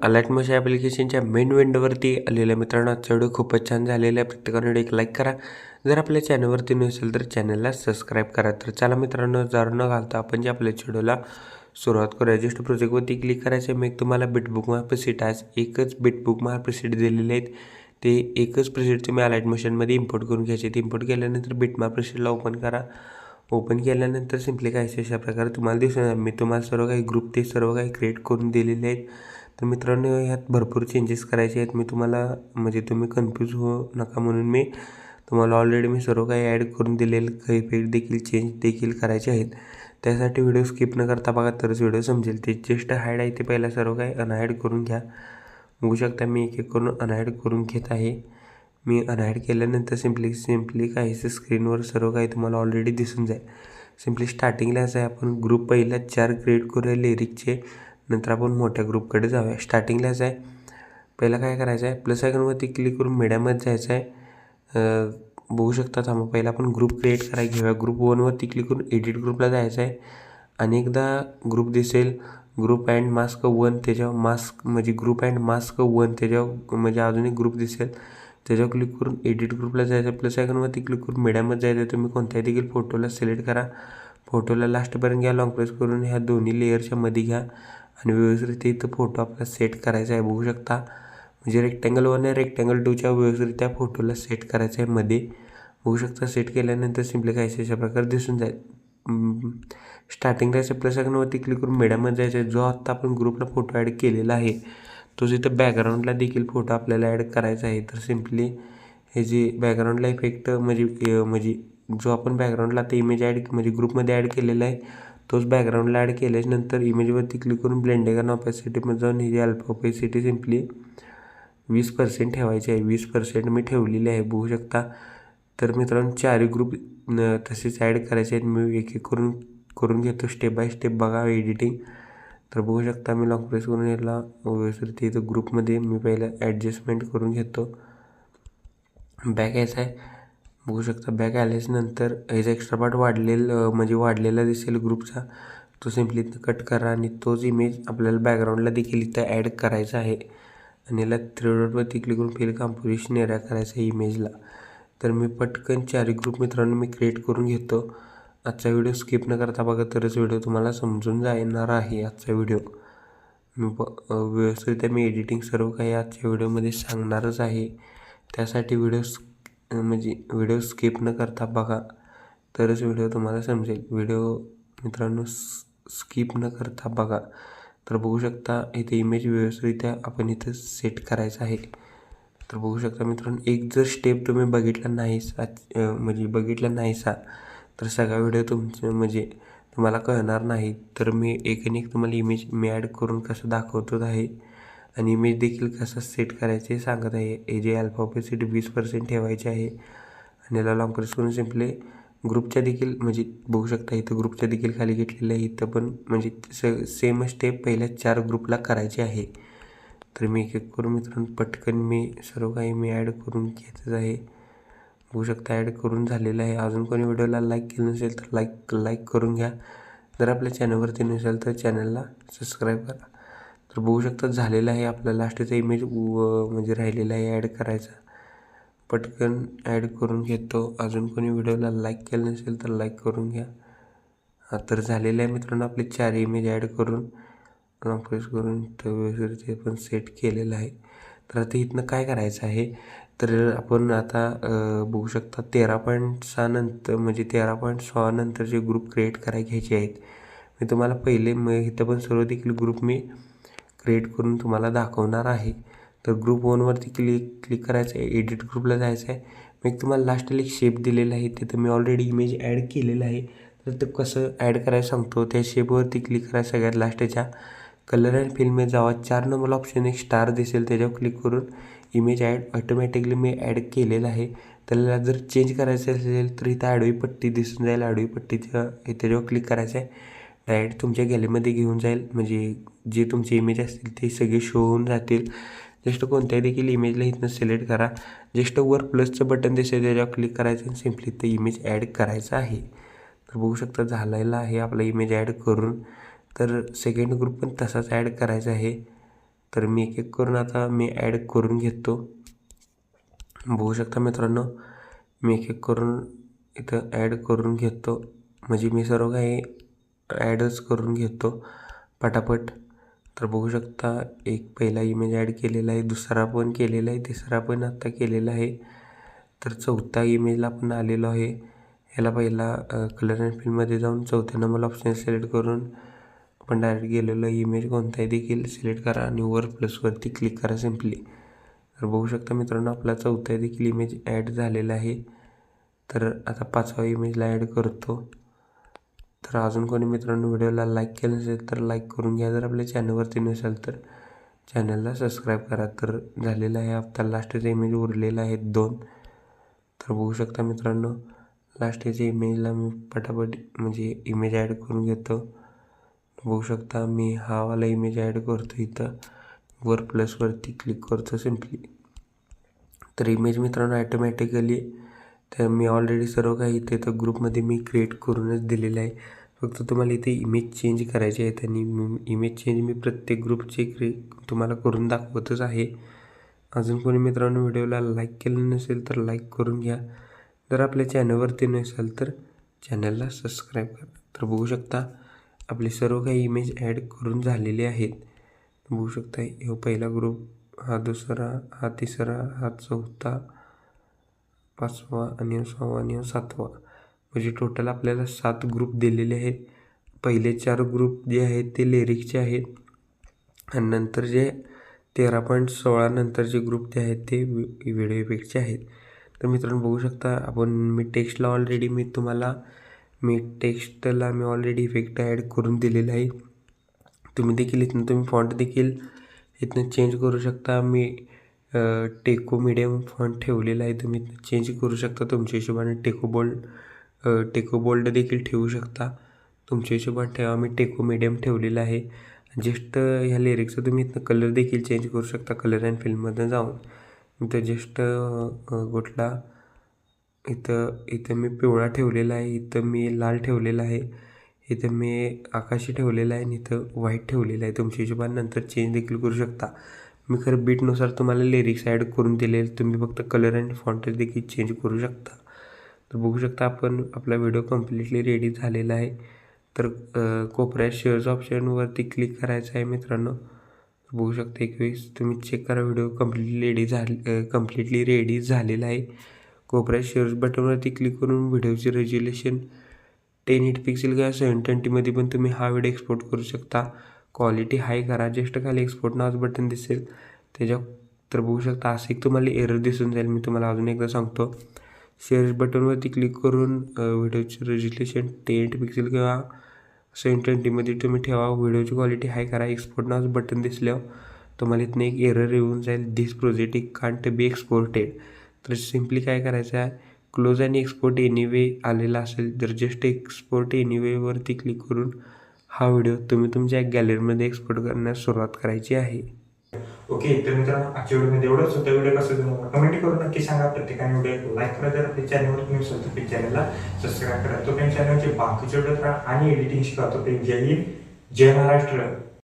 ना alert ॲप्लिकेशनच्या main विंडोवरती आलेल्या मित्रांनो आजचा व्हिडिओ खूपच छान झालेला आहे. प्रत्येकाने व्हिडिओ एक लाईक करा. जर आपल्या चॅनलवरती नसेल तर चॅनलला सबस्क्राईब करा. तर चला मित्रांनो जर न घालता आपण जे आपल्या व्हिडिओला सुरुवात करूया. जस्ट प्रोजेक्टवरती क्लिक करायचं मी तुम्हाला बिटबुक मार प्रिसीट आज एकच बिटबुक मार प्रिसीट दिलेले आहेत. ते एकच प्रिसीट तुम्ही अलाइट मोशनमध्ये इम्पोर्ट करून घ्यायचे ते इम्पोर्ट केल्यानंतर बिटमार प्रिसीटला ओपन करा. ओपन केल्यानंतर सिम्पली काय अशा प्रकारे तुम्हाला दिसून मी तुम्हाला सर्व काही ग्रुप ते सर्व काही क्रिएट करून दिलेले आहेत. तर मित्रांनो ह्यात भरपूर चेंजेस करायचे आहेत. मी तुम्हाला म्हणजे तुम्ही कन्फ्यूज हो नका म्हणून मी तुम्हाला ऑलरेडी मी सर्व काही ॲड करून दिलेलं काही इफेक्ट देखील चेंज देखील करायचे आहेत. त्यासाठी व्हिडिओ स्किप न करता बघा तरच व्हिडिओ समजेल. ते जस्ट हायड आहे ते पहिला सर्व काही अनहाईड करून घ्या. बघू शकता मी एक एक करून अनहाईड करून घेत आहे. मी अनहाईड केल्यानंतर सिम्पली सिम्पली काहीसं स्क्रीनवर सर्व काही तुम्हाला ऑलरेडी दिसून जाईल. सिम्पली स्टार्टिंगला असं आहे आपण ग्रुप पहिला चार क्रिएट करूया लिरिकचे नंतर आपण मोठ्या ग्रुपकडे जाऊया. स्टार्टिंगला आहे पहिला काय करायचं आहे? प्लस आयकॉनवरती क्लिक करून मीडियामध्ये जायचं आहे. बघू शकता थांबा. पहिला आपण ग्रुप क्रिएट करायला घेऊया. ग्रुप वनवरती क्लिक करून एडिट ग्रुपला जायचं आहे. आणि एकदा ग्रुप दिसेल. ग्रुप अँड मास्क वन त्याच्यावर मास्क म्हणजे ग्रुप अँड मास्क वन त्याच्यावर म्हणजे अजून एक ग्रुप दिसेल. त्याच्यावर क्लिक करून एडिट ग्रुपला जायचं प्लस आयकॉनवरती क्लिक करून मीडियामध्ये जायचं आहे. तुम्ही कोणत्याही देखील फोटोला सिलेक्ट करा. फोटोला लास्टपर्यंत घ्या. लॉंग प्रेस करून ह्या दोन्ही लेअरच्या मध्ये घ्या. आणि व्यवस्थित इथं फोटो आपला सेट करायचा आहे बघू शकता. म्हणजे रेक्टँगल वन आहे रेक्टँगल टूच्या व्यवस्थितरित्या फोटोला सेट करायचा आहे मध्ये. बघू शकता सेट केल्यानंतर सिम्पली काहीसे अशा प्रकारे दिसून जाईल स्टार्टिंगला याच्या प्लस आयकॉनवरती क्लिक करून मीडियामध्ये जायचं आहे. जो आत्ता आपण ग्रुपला फोटो ॲड केलेला आहे तोच इथं बॅकग्राऊंडला देखील फोटो आपल्याला ॲड करायचा आहे. तर सिम्पली हे जे बॅकग्राऊंडला इफेक्ट म्हणजे म्हणजे जो आपण बॅकग्राऊंडला आता इमेज ॲड म्हणजे ग्रुपमध्ये ॲड केलेला आहे तोच बॅकग्राऊंडला ॲड केल्याच्यानंतर इमेजवरती क्लिक करून ब्लेंडेगन ऑपॅसिटीमध्ये जाऊन ही जी अल्फा ऑपॅसिटी सिम्पली वीस पर्सेंट ठेवायची आहे. वीस पर्सेंट मी ठेवलेली आहे. बघू शकता. तर मित्रांनो चारही ग्रुप तसेच ॲड करायचे आहेत. मी एक एक करून करून घेतो स्टेप बाय स्टेप बघा एडिटिंग तर बघू शकता मी लॉंग प्रेस करून याला व्यवस्थित इथं ग्रुपमध्ये मी पहिलं ॲडजस्टमेंट करून घेतो. बॅक यायचा आहे. बघू शकता. बॅक आल्याच्यानंतर नंतर ह्याचा एक्स्ट्रा पार्ट वाढलेलं म्हणजे वाढलेला दिसेल ग्रुपचा तो सिम्पली कट करा आणि तोच इमेज आपल्याला बॅकग्राऊंडला देखील इथं ॲड करायचा आहे. आणि याला थ्री क्लिक करून फिल कॉम्पोजिशन एरिया करायचा आहे इमेजला तर मी पटकन चारही ग्रुप मित्रांनो मी क्रिएट करून घेतो. आजचा व्हिडिओ स्किप न करता बघा तरच व्हिडिओ तुम्हाला समजून जाणार आहे आजचा व्हिडिओ मी ब व्यवस्थित मी एडिटिंग सर्व काही आजच्या व्हिडिओमध्ये सांगणारच आहे. त्यासाठी व्हिडिओ म्हणजे व्हिडिओ स्किप न करता बघा. तरच व्हिडिओ तुम्हाला समजेल. व्हिडिओ मित्रांनो स्किप न करता बघा. तर बघू शकता इथे इमेज व्यवस्थितरित्या आपण इथं सेट करायचं आहे. तर बघू शकता मित्रांनो एक जर स्टेप तुम्ही बघितला नाहीसा म्हणजे बघितला नाहीसा तर सगळा व्हिडिओ तुमचं म्हणजे तुम्हाला कळणार नाही. तर मी एक आणि एक तुम्हाला इमेज मी ॲड करून कसं दाखवतो आहे. आणि इमेज देखील कसं सेट करायचे हे सांगत आहे. हे जे अल्फाबेसिटी वीस पर्सेंट ठेवायचे आहे. आणि याला लॉंग प्रेस करून सिम्पली ग्रुपच्या देखील म्हणजे बघू शकता इथं ग्रुपच्या देखील खाली घेतलेलं आहे. इथं पण म्हणजे स सेम स्टेप पहिल्या चार ग्रुपला करायचे आहे. तर मी एक एक करून मित्रांनो पटकन मी सर्व काही मी ॲड करून घ्यायचंच आहे. बघू शकता ॲड करून झालेलं आहे. अजून कोणी व्हिडिओला लाईक केलं नसेल तर लाईक लाईक करून घ्या. जर आपल्या चॅनलवरती नसेल तर चॅनलला सबस्क्राईब करा. तर बघू शकता झालेलं आहे आपला लास्टचा इमेज म्हणजे राहिलेला आहे ॲड करायचा. पटकन ॲड करून घेतो अजून कोणी व्हिडिओला लाईक केलं नसेल तर लाईक करून घ्या. तर झालेलं आहे मित्रांनो आपले चार इमेज ॲड करून. प्रेस करून ते पण सेट केलेलं आहे. तर आता इथनं काय करायचं आहे? तर आपण आता बघू शकता तेरा पॉईंट सहा नंतर म्हणजे तेरा पॉईंट सोळा नंतरचे ग्रुप क्रिएट कराय घ्यायचे आहेत. मी तुम्हाला पहिले म इथं पण सर्व देखील ग्रुप मी क्रिएट करून तुम्हाला दाखवणार आहे. तर ग्रुप वनवरती क्लिक क्लिक करायचं आहे एडिट ग्रुपला जायचं आहे मी तुम्हाला लास्टला एक शेप दिलेला आहे. तिथं मी ऑलरेडी इमेज ॲड केलेलं आहे. तर ते कसं ॲड करायला सांगतो? त्या शेपवरती क्लिक करायचं सगळ्यात लास्टच्या कलर अँड फिल्ममध्ये जावा. चार नंबर ऑप्शन एक स्टार दिसेल त्याच्यावर क्लिक करून. इमेज ॲड ऑटोमॅटिकली मी ॲड केलेलं आहे. त्याला जर चेंज करायचं असेल तर इथं आडवी पट्टी दिसून जाईल. आडवी पट्टीच्या त्याच्यावर क्लिक करायचं आहे डायरेक्ट तुमच्या गॅलरीमध्ये घेऊन जाईल. म्हणजे जे तुमचे इमेज असतील ते सगळे शो होऊन जातील. जस्ट कोणत्याही देखील इमेजला इथनं सिलेक्ट करा. जस्ट वर प्लसचं बटन दिसेल त्याच्यावर क्लिक करायचं आणि सिम्पली ते इमेज ॲड करायचं आहे. तर बघू शकता झालेला आहे आपला इमेज ॲड करून. तर सेकंड ग्रुप पण तसाच ॲड करायचा आहे. तर मी एक एक करून आता मी ॲड करून घेतो. बघू शकता मित्रांनो मी एक एक करून इथं ॲड करून घेतो. म्हणजे मी सर्व काही ॲडच करून घेतो. पटापट. तर बघू शकता एक पहिला इमेज ॲड केलेला आहे दुसरा पण केलेला आहे तिसरा पण आत्ता केलेला आहे. तर चौथा इमेजला आपण आलेलो आहे. ह्याला पहिला कलर अँड फिल्ममध्ये जाऊन चौथ्या नंबर ऑप्शन सिलेक्ट करून आपण डायरेक्ट गेलेलो. इमेज कोणताही देखील सिलेक्ट करा आणि वर प्लसवरती क्लिक करा सिम्पली तर बघू शकता मित्रांनो आपला चौथा देखील इमेज ॲड झालेला आहे. तर आता पाचवा इमेजला ॲड करतो. तर अजून कोणी मित्रांनो व्हिडिओला लाईक केलं नसेल तर लाईक करून घ्या. जर आपल्या चॅनलवरती नसेल तर चॅनलला सबस्क्राईब करा. तर झालेलं आहे आता लास्टचा इमेज उरलेला आहे दोन. तर बघू शकता मित्रांनो लास्टच्या इमेजला मी पटापट म्हणजे इमेज ॲड करून घेतो. बघू शकता मी हा वाला इमेज ॲड करतो इथं. वर प्लसवरती क्लिक करतो सिम्पली तर इमेज मित्रांनो ॲटोमॅटिकली तर मी ऑलरेडी सर्व काही इथे तर ग्रुपमध्ये मी क्रिएट करूनच दिलेलं आहे. फक्त तुम्हाला इथे इमेज चेंज करायची आहेत आणि इमेज चेंज मी प्रत्येक ग्रुपचे क्रि तुम्हाला करून दाखवतच आहे. अजून कोणी मित्रांनो व्हिडिओला लाईक केलं नसेल तर लाईक करून घ्या. जर आपल्या चॅनलवरती नसेल तर चॅनलला सबस्क्राईब करा. तर बघू शकता आपले सर्व काही इमेज ॲड करून झालेले आहेत. बघू शकता हो पहिला ग्रुप हा दुसरा हा तिसरा हा चौथा पाचवा आणि सहावा आणि सातवा. म्हणजे टोटल आपल्याला सात ग्रुप दिलेले आहेत. पहिले चार ग्रुप जे आहेत ते लिरिक्सचे आहेत. आणि नंतर जे तेरा पॉईंट सोळा नंतरचे ग्रुप जे आहेत ते व्हिडिओ इफेक्टचे आहेत. तर मित्रांनो बघू शकता आपण मी टेक्स्टला ऑलरेडी मी तुम्हाला मी टेक्स्टला मी ऑलरेडी इफेक्ट ॲड करून दिलेला आहे. तुम्ही देखील इथनं तुम्ही फॉन्ट देखील इथनं चेंज करू शकता. मी टेको मिडियम फॉन्ट ठेवलेला आहे. तुम्ही चेंज करू शकता तुमच्या हिशोबाने. टेको बोल्ड टेको बोल्ड देखील ठेवू शकता. तुमच्या हिशोबाने ठेवा. मी टेको मिडियम ठेवलेला आहे. जस्ट ह्या लिरिक्सचं तुम्ही इथनं कलर देखील चेंज करू शकता. कलर अँड फिल्ममध्ये जाऊन. इथं जस्ट गोठला. इथं इथं मी पिवळा ठेवलेला आहे. इथं मी लाल ठेवलेला आहे. इथं मी आकाशी ठेवलेला आहे. आणि इथं व्हाईट ठेवलेलं आहे. तुमच्या हिशोबाने नंतर चेंज देखील करू शकता. मी खरं बीटनुसार तुम्हाला लिरिक्स ॲड करून दिले तुम्ही फक्त कलर अँड फॉन्ट देखील चेंज करू शकता. तर बघू शकता आपण आपला व्हिडिओ कम्प्लिटली रेडी झालेला आहे. तर कोपऱ्यात शेअर्स ऑप्शनवरती क्लिक करायचं आहे मित्रांनो. बघू शकता एकवीस तुम्ही चेक करा व्हिडिओ कम्प्लिटली रेडी झाले कम्प्लिटली रेडी झालेला आहे. कोपऱ्यात शेअर्स बटनवरती क्लिक करून व्हिडिओचे रेज्युलेशन टेन एट पिक्सेल किंवा सेवन ट्वेंटीमध्ये पण तुम्ही हा व्हिडिओ एक्सपोर्ट करू शकता. क्वालिटी हाय करा. जस्ट खाली एक्सपोर्ट नावाचं बटन दिसेल. त्याच्या तर बघू शकता असं एक तुम्हाला एरर दिसून जाईल. मी तुम्हाला अजून एकदा सांगतो. शेअर्स बटनवरती क्लिक करून व्हिडिओचे रजिस्ट्रेशन टेंट पिक्सेल किंवा सेवन ट्वेंटीमध्ये तुम्ही ठेवा. व्हिडिओची क्वालिटी हाय करा. एक्सपोर्ट नावाचं बटन दिसल्यावर तुम्हाला इथनं एक एरर येऊन जाईल. This project it can't be exported तर सिम्पली काय करायचं आहे? क्लोज आणि एक्सपोर्ट एनिवे आलेला असेल. तर जस्ट एक्सपोर्ट एनिवेवरती क्लिक करून हा व्हिडिओ तुम्ही तुमच्या गॅलरीमध्ये एक्सपोर्ट करण्यास सुरुवात करायची आहे. ओके तर मित्रांनो आजच्या व्हिडिओमध्ये एवढंच होतं. व्हिडिओ कसं तुम्हाला कमेंट करून नक्की सांगा. प्रत्येकाने व्हिडिओ लाईक करा. जर आपल्या चॅनलवर तुम्ही असेल तर चॅनलला सबस्क्राईब करा. तो चॅनलचे बाकीचे व्हिडिओ आणि एडिटिंग शिका तो जय हिंद जय महाराष्ट्र.